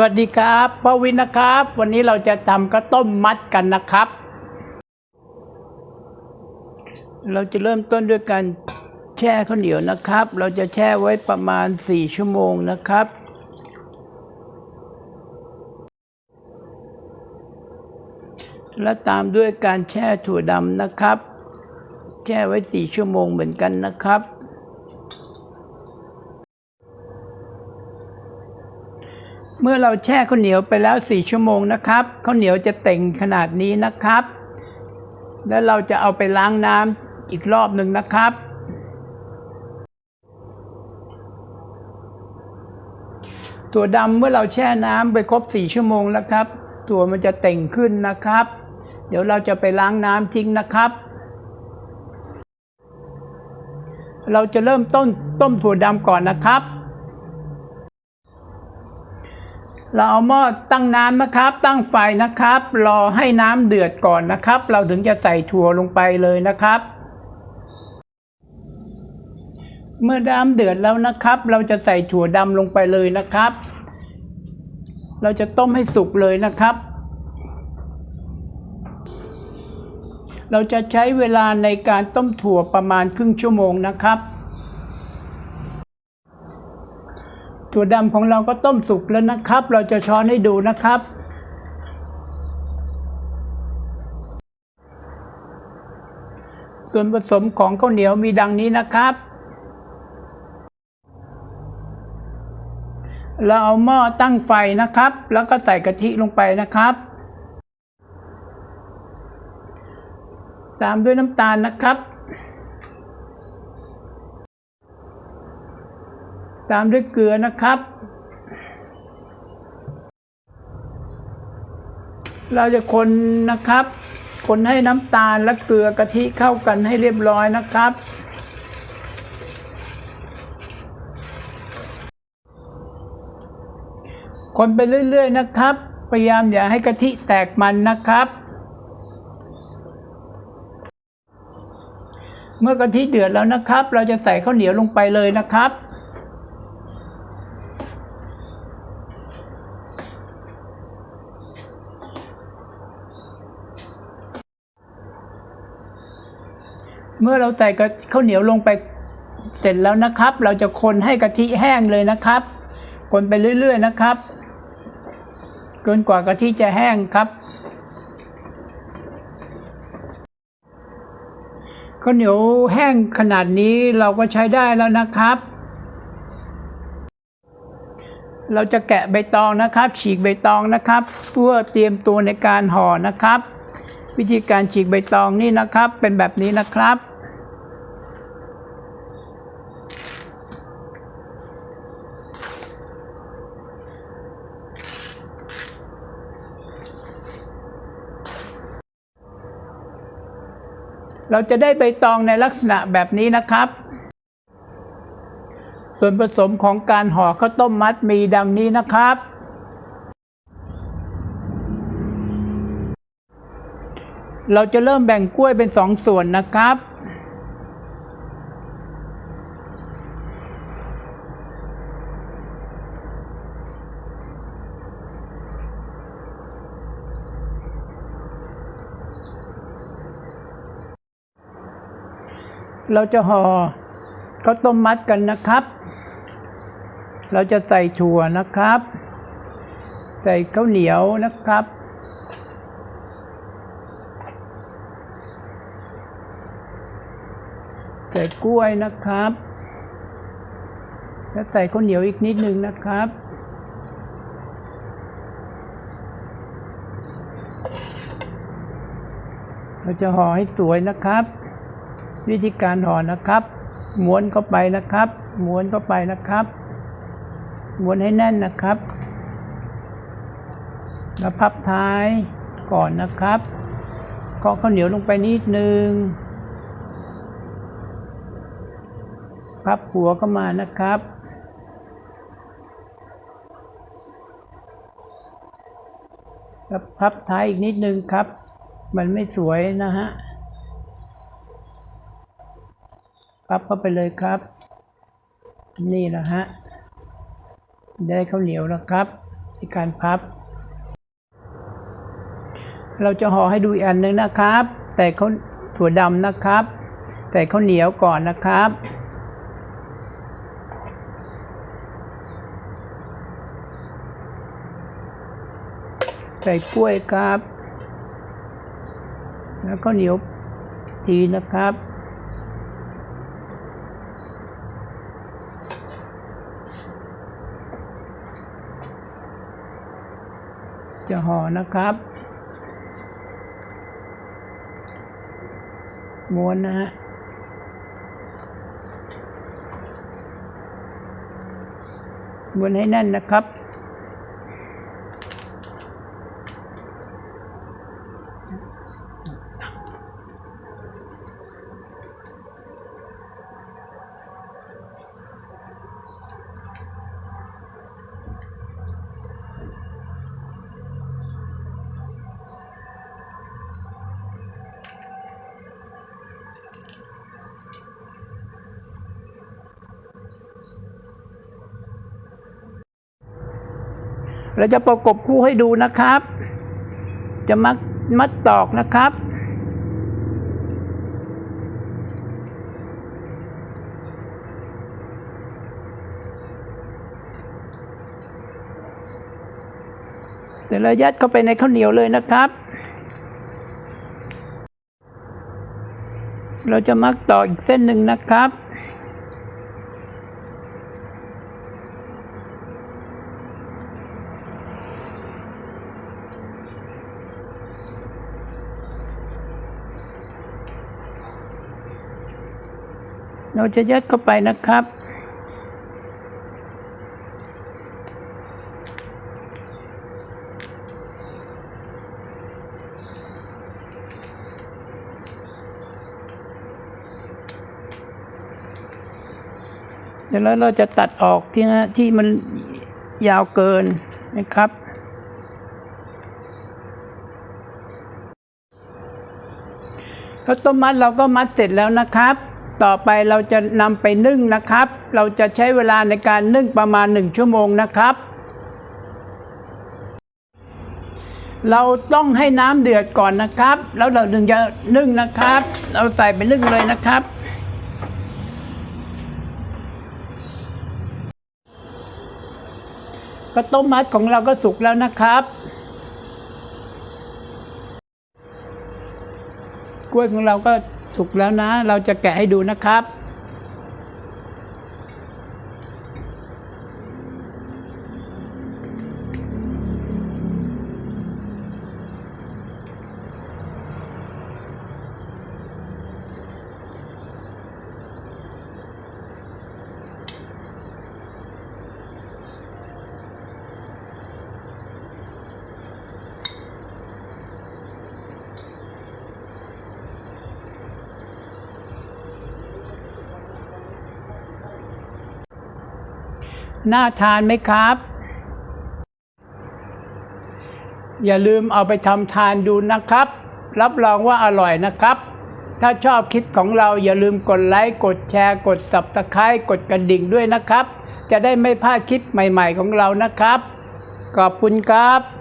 วัสดีครับพระวินนะครับ วันนี้เราจะทำข้าวต้มมัดกันนะครับ เราจะเริ่มต้นด้วยการแช่ข้าวเหนียวนะครับ เราจะแช่ไว้ประมาณ 4 ชั่วโมงนะครับ และตามด้วยการแช่ถั่วดำนะครับ แช่ไว้ 4 ชั่วโมงเหมือนกันนะครับ เมื่อเราแช่ข้าวเหนียวไปแล้ว 4 ชั่วโมงนะครับข้าวเหนียวจะเต่งขนาดนี้นะครับ แล้วเราจะเอาไปล้างน้ำอีกรอบหนึ่งนะครับตัวดำเมื่อเราแช่น้ำไปครบ 4 ชั่วโมงแล้วครับตัวมันจะเต่งขึ้นนะครับ เดี๋ยวเราจะไปล้างน้ำทิ้งนะครับ เราจะเริ่มต้นต้มถั่วดำก่อนนะครับ เราเอาหม้อตั้งน้ำนะครับ ตั้งไฟนะครับ รอให้น้ำเดือดก่อนนะครับ เราถึงจะใส่ถั่วลงไปเลยนะครับ เมื่อน้ำเดือดแล้วนะครับ เราจะใส่ถั่วดำลงไปเลยนะครับ เราจะต้มให้สุกเลยนะครับ เราจะใช้เวลาในการต้มถั่วประมาณครึ่งชั่วโมงนะครับ ถั่วดำของเราก็ต้มสุกแล้วนะครับ เราจะช้อนให้ดูนะครับ ส่วนผสมของข้าวเหนียวมีดังนี้นะครับ เราเอาหม้อตั้งไฟนะครับ แล้วก็ใส่กะทิลงไปนะครับ ตามด้วยน้ำตาลนะครับ ตามด้วยเกลือนะครับ เราจะคนนะครับ คนให้น้ำตาลและเกลือกะทิเข้ากันให้เรียบร้อยนะครับ คนไปเรื่อย ๆ นะครับ พยายามอย่าให้กะทิแตกมันนะครับเมื่อกะทิเดือดแล้วนะครับ เราจะใส่ข้าวเหนียวลงไปเลยนะครับ มื่อเราใส่กข้าวเหนียวลงไปเสร็จแล้วนะครับ เราจะคนให้กะทิแห้งเลยนะครับ คนไปเรื่อย ๆ นะครับจนกว่ากะทิจะแห้งครับข้าวเหนียวแห้งขนาดนี้เราก็ใช้ได้แล้วนะครับ เราจะแกะใบตองนะครับ ฉีกใบตองนะครับ เพื่อเตรียมตัวในการห่อนะครับ วิธีการฉีกใบตองนี่นะครับ เป็นแบบนี้นะครับ เราจะได้ใบตองในลักษณะแบบนี้นะครับ ส่วนผสมของการห่อข้าวต้มมัดมีดังนี้นะครับ เราจะเริ่มแบ่งกล้วยเป็นสองส่วนนะครับ เราจะห่อข้าวต้มมัดกันนะครับ เราจะใส่ถั่วนะครับ ใส่ข้าวเหนียวนะครับ ใส่กล้วยนะครับแล้วใส่ข้าวเหนียวอีกนิดนึงนะครับเราจะห่อให้สวยนะครับ วิธีการห่อนะครับ ม้วนเข้าไปนะครับ ม้วนเข้าไปนะครับ ม้วนให้แน่นนะครับ แล้วพับท้ายก่อนนะครับเกาะข้าวเหนียวลงไปนิดนึงพับหัวเข้ามานะครับ แล้วพับท้ายอีกนิดนึงครับ มันไม่สวยนะฮะ พับเข้าไปเลยครับ นี่นะฮะได้ข้าวเหนียวนะครับที่การพับ เราจะห่อให้ดูอีกอันหนึ่งนะครับ แต่เขาวถั่วดำนะครับ แต่ข้าวเหนียวก่อนนะครับใส่กล้วยครับ แล้วก็เหนียวจีนนะครับ จะห่อนะครับ ม้วนนะฮะม้วนให้แน่นนะครับ เราจะประกบคู่ให้ดูนะครับ จะมัดมัดตอกนะครับ เดี๋ยวเรายัดเข้าไปในข้าวเหนียวเลยนะครับ เราจะมัดต่ออีกเส้นหนึ่งนะครับ เราจะยัดเข้าไปนะครับ เดี๋ยวแล้วเราจะตัดออกที่นะที่มันยาวเกินนะครับข้าวต้มมัดเราก็มัดเสร็จแล้วนะครับ ต่อไปเราจะนำไปนึ่งนะครับ เราจะใช้เวลาในการนึ่งประมาณหนึ่งชั่วโมงนะครับ เราต้องให้น้ำเดือดก่อนนะครับ แล้วเราถึงจะนึ่งนะครับ เราใส่ไปนึ่งเลยนะครับข้าวต้มมัดของเราก็สุกแล้วนะครับ กล้วยของเราก็ สุกแล้วนะ เราจะแกะให้ดูนะครับ น่าทานไหมครับ อย่าลืมเอาไปทำทานดูนะครับ รับรองว่าอร่อยนะครับ ถ้าชอบคลิปของเราอย่าลืมกดไลค์ กดแชร์ กดสับตะไคร้กดกระดิ่งด้วยนะครับ จะได้ไม่พลาดคลิปใหม่ ๆ ของเรานะครับ ขอบคุณครับ